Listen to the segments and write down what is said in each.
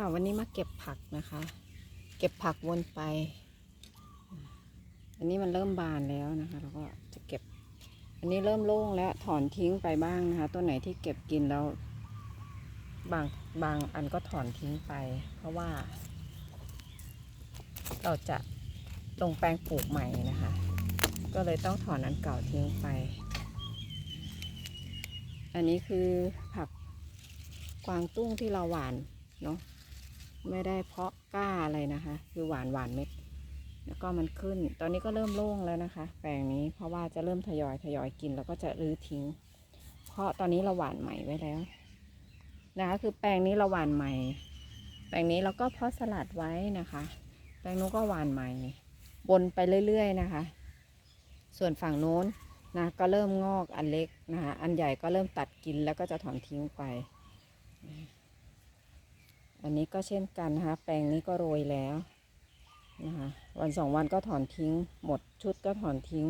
ค่ะวันนี้มาเก็บผักนะคะ เก็บผักวนไป อันนี้มันเริ่มบานแล้วนะคะเราก็จะเก็บ อันนี้เริ่มโล่งแล้วถอนทิ้งไปบ้างนะคะต้นไหนที่เก็บกินแล้ว บางบางอันก็ถอนทิ้งไป เพราะว่า เราจะลงแปลงปลูกใหม่นะคะ ก็เลยต้องถอนอันเก่าทิ้งไป อันนี้คือผักกวางตุ้งที่เราหวานเนาะ ไม่ได้เพาะกล้าอะไรนะคะ คือหวานหวานเม็ด แล้วก็มันขึ้น ตอนนี้ก็เริ่มโล่งแล้วนะคะ แปลงนี้เพราะว่าจะเริ่มทยอยทยอยกินแล้วก็จะรื้อทิ้ง เพราะตอนนี้เราหวานใหม่ไว้แล้วนะคะคือแปลงนี้เราหวานใหม่ แปลงนี้เราก็เพาะสลัดไว้นะคะ แปลงนู้นก็หวานใหม่บนไปเรื่อยๆนะคะ ส่วนฝั่งโน้นนะก็เริ่มงอกอันเล็กนะคะ อันใหญ่ก็เริ่มตัดกินแล้วก็จะถอนทิ้งไป อันนี้ก็เช่นกันนะคะ แปลงนี้ก็โรยแล้วนะคะวันสองวันก็ถอนทิ้ง หมดชุดก็ถอนทิ้ง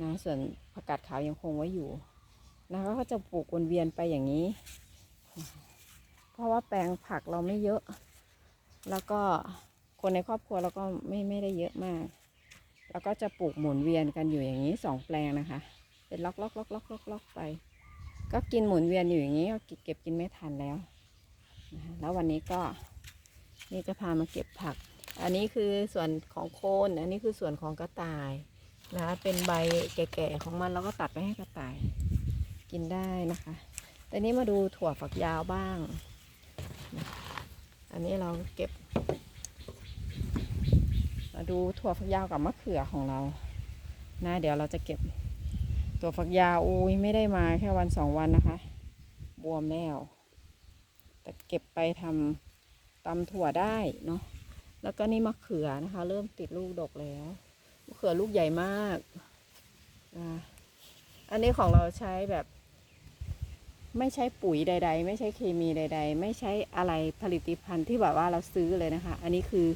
นะส่วนผักกาดขาวยังคงไว้อยู่นะคะก็จะปลูกวนเวียนไปอย่างนี้ เพราะว่าแปลงผักเราไม่เยอะ แล้วก็คนในครอบครัวเราก็ไม่ไม่ได้เยอะมาก แล้วก็จะปลูกหมุนเวียนกันอยู่อย่างนี้สองแปลงนะคะ เป็นล็อกล็อกล็อกล็อกล็อกล็อกไป ก็กินหมุนเวียนอยู่อย่างนี้ก็เก็บกินไม่ทันแล้ว นะคะแล้ววันนี้ก็นี่จะพามาเก็บผัก อันนี้คือส่วนของโคนอันนี้คือส่วนของกระต่ายนะคะเป็นใบแก่ๆของมันแล้วก็ตัดไปให้กระต่ายกินได้นะคะแต่นี้มาดูถั่วฝักยาวบ้าง อันนี้เราเก็บ มาดูถั่วฝักยาวกับมะเขือของเรา นะเดี๋ยวเราจะเก็บถั่วฝักยาวอุ้ยไม่ได้มาแค่วันสองวันนะคะ บวมแล้ว แต่เก็บไปทำตำถั่วได้เนาะแล้วก็นี่มะเขือนะคะ เริ่มติดลูกดกแล้วมะเขือลูกใหญ่มากอันนี้ของเราใช้แบบ ไม่ใช้ปุ๋ยใด ๆ ไม่ใช้เคมีใด ๆ ไม่ใช้อะไรผลิตภัณฑ์ที่แบบว่าเราซื้อเลยนะคะ อันนี้คือ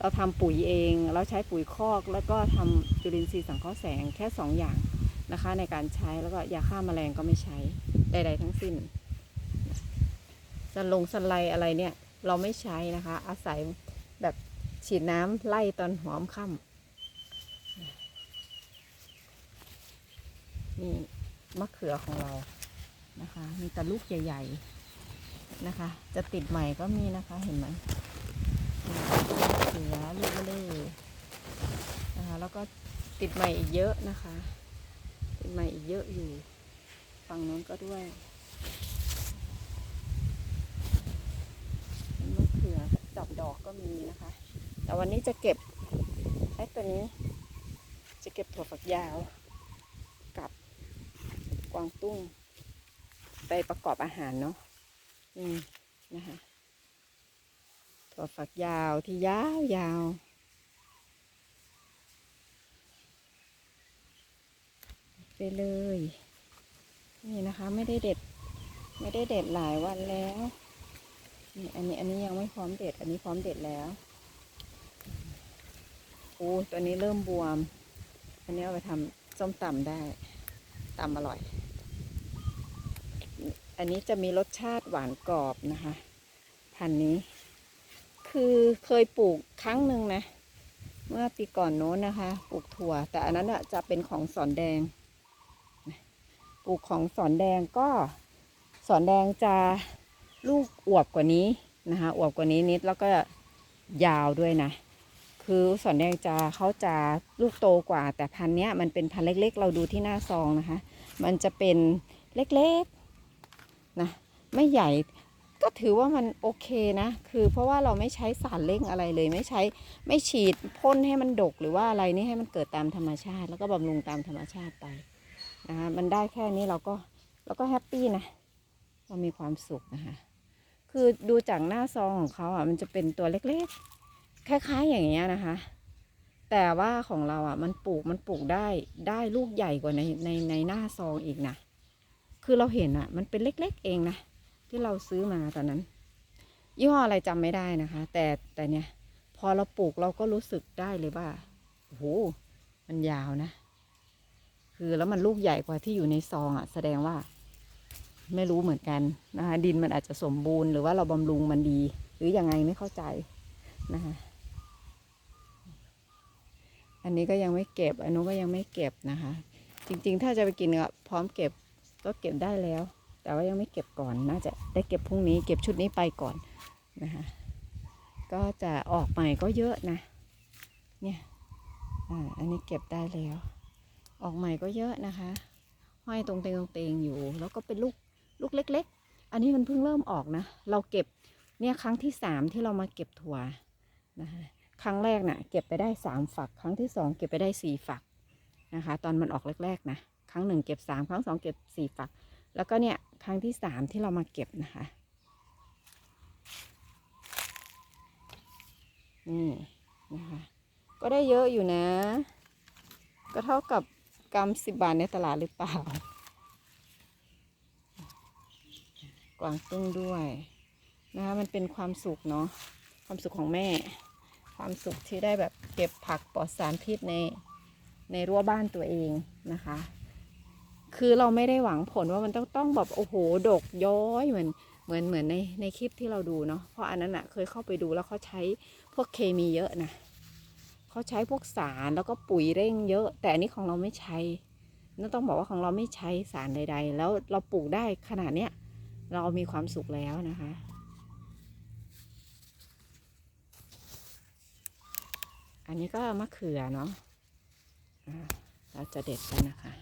เราทำปุ๋ยเอง เราใช้ปุ๋ยคอก แล้วก็ทำจุลินทรีย์สังเคราะห์แสงแค่สองอย่างนะคะ ในการใช้แล้วก็ยาฆ่าแมลงก็ไม่ใช้ใด ๆ ทั้งสิ้น สลงสไลด์อะไรเนี่ย เราไม่ใช้นะคะ อาศัยแบบฉีดน้ำไล่ตอนหอมค่ำนี่มะเขือของเรานะคะ มีแต่ลูกใหญ่ๆนะคะ จะติดใหม่ก็มีนะคะเห็นไหมมะเขือลูกเลอนะคะ แล้วก็ติดใหม่อีกเยอะนะคะ ติดใหม่อีกเยอะอยู่ ฝั่งโน้นก็ด้วยมะเขื อบดอกก็มีนะคะ แต่วันนี้จะเก็บไอ้ตัวนี้ จะเก็บถั่วฝักยาวกับกวางตุ้ง ไปประกอบอาหารเนาะอืมนะคะถั่วฝักยาวที่ยาวยาวไปเลย นี่นะคะไม่ได้เด็ด ไม่ได้เด็ดหลายวันแล้ว นี่อันนี้อันนี้ยังไม่พร้อมเด็ด อันนี้พร้อมเด็ดแล้วโอ้ตัวนี้เริ่มบวม อันนี้เอาไปทำส้มตำได้ตำอร่อย อันนี้จะมีรสชาติหวานกรอบนะคะ พันนี้ คือเคยปลูกครั้งหนึ่งนะ เมื่อปีก่อนโน้นนะคะปลูกถั่ว แต่อันนั้นอะจะเป็นของสอนแดงปลูกของสอนแดงก็สอนแดงจะ ลูกอวบกว่านี้นะคะอวบกว่านี้นิดแล้วก็ยาวด้วยนะ คือสอนแดงจะเขาจะลูกโตกว่า แต่พันเนี้ยมันเป็นพันเล็ก ๆ เราดูที่หน้าซองนะคะ มันจะเป็นเล็กๆนะไม่ใหญ่ก็ถือว่ามันโอเคนะ คือเพราะว่าเราไม่ใช้สารเร่งอะไรเลย ไม่ใช้ไม่ฉีดพ่นให้มันดกหรือว่าอะไรนี่ให้มันเกิดตามธรรมชาติ แล้วก็บำรุงตามธรรมชาติไปนะคะมันได้แค่นี้เราก็เราก็แฮปปี้นะเรามีความสุขนะคะ คือดูจากหน้าซองของเขาอะ มันจะเป็นตัวเล็กๆ คล้ายๆอย่างเงี้ยนะคะ แต่ว่าของเราอะ มันปลูกมันปลูกได้ได้ลูกใหญ่กว่าในในในหน้าซองอีกนะคือเราเห็นอะ มันเป็นเล็กๆ เองนะที่เราซื้อมาตอนนั้น ยี่ห้ออะไรจำไม่ได้นะคะ แต่แต่เนี่ย พอเราปลูกเราก็รู้สึกได้เลยว่าโอ้โหมันยาวนะ คือแล้วมันลูกใหญ่กว่าที่อยู่ในซองอะ แสดงว่า ไม่รู้เหมือนกันนะคะดินมันอาจจะสมบูรณ์หรือว่าเราบำรุงมันดี หรือยังไงไม่เข้าใจนะคะอันนี้ก็ยังไม่เก็บ อันนู้นก็ยังไม่เก็บนะคะ จริงๆ ถ้าจะไปกินก็พร้อมเก็บก็เก็บได้แล้ว แต่ว่ายังไม่เก็บก่อนน่าจะได้เก็บพรุ่งนี้ เก็บชุดนี้ไปก่อนนะคะก็จะออกใหม่ก็เยอะนะ เนี่ยอ่าอันนี้เก็บได้แล้ว ออกใหม่ก็เยอะนะคะ ห้อยตรงเตงตรงเตงอยู่ แล้วก็เป็นลูก ลูกเล็ก ๆ อันนี้มันเพิ่งเริ่มออกนะ เราเก็บเนี่ยครั้งที่สามที่เรามาเก็บถั่วนะคะครั้งแรกน่ะเก็บไปได้สามฝัก ครั้งที่สองเก็บไปได้สี่ฝักนะคะ ตอนมันออกแรกๆนะครั้งหนึ่งเก็บสามครั้งสองเก็บสี่ฝัก แล้วก็เนี่ยครั้งที่สามที่เรามาเก็บนะคะนี่นะคะก็ได้เยอะอยู่นะ ก็เท่ากับกำสิบบาทในตลาดหรือเปล่า กวางตุ้งด้วยนะคะมันเป็นความสุขเนาะความสุขของแม่ ความสุขที่ได้แบบเก็บผักปลอดสารพิษในในรั้วบ้านตัวเองนะคะ คือเราไม่ได้หวังผลว่ามันต้องต้องแบบโอ้โหดกย้อยเหมือนเหมือนเหมือนในในคลิปที่เราดูเนาะเพราะอันนั้นอะเคยเข้าไปดูแล้วเขาใช้พวกเคมีเยอะนะเขาใช้พวกสารแล้วก็ปุ๋ยเร่งเยอะ แต่อันนี้ของเราไม่ใช้นั่นต้องบอกว่าของเราไม่ใช้สารใด ๆ แล้วเราปลูกได้ขนาดเนี้ย เรามีความสุขแล้วนะคะ อันนี้ก็มะเขือเนาะเราจะเด็ดกันนะคะ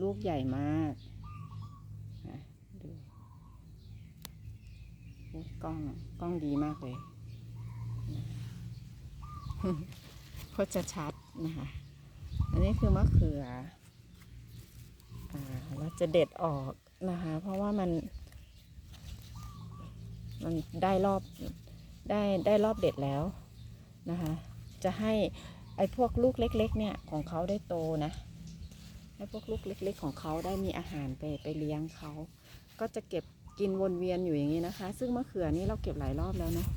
ลูกใหญ่มากดูกล้องกล้องดีมากเลยโคตรจะชัดนะคะ อันนี้คือมะเขืออเราจะเด็ดออกนะคะ เพราะว่ามัน มันได้รอบได้ได้รอบเด็ดแล้วนะคะ จะให้ไอ้พวกลูกเล็ก ๆ เนี่ยของเขาได้โตนะให้พวกลูกเล็ก ๆ ของเขาได้มีอาหารไปไปเลี้ยงเขา ก็จะเก็บกินวนเวียนอยู่อย่างนี้นะคะ ซึ่งมะเขือนี่เราเก็บหลายรอบแล้วเนาะ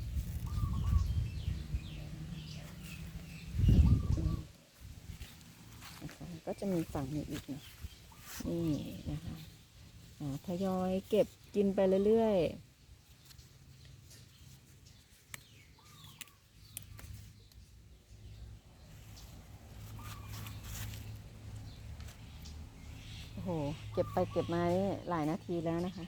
ก็จะมีฝั่งนี้อีกนะนี่นะคะทยอยเก็บกินไปเรื่อยๆ โอ้โห เก็บไปเก็บมานี่หลายนาทีแล้วนะคะ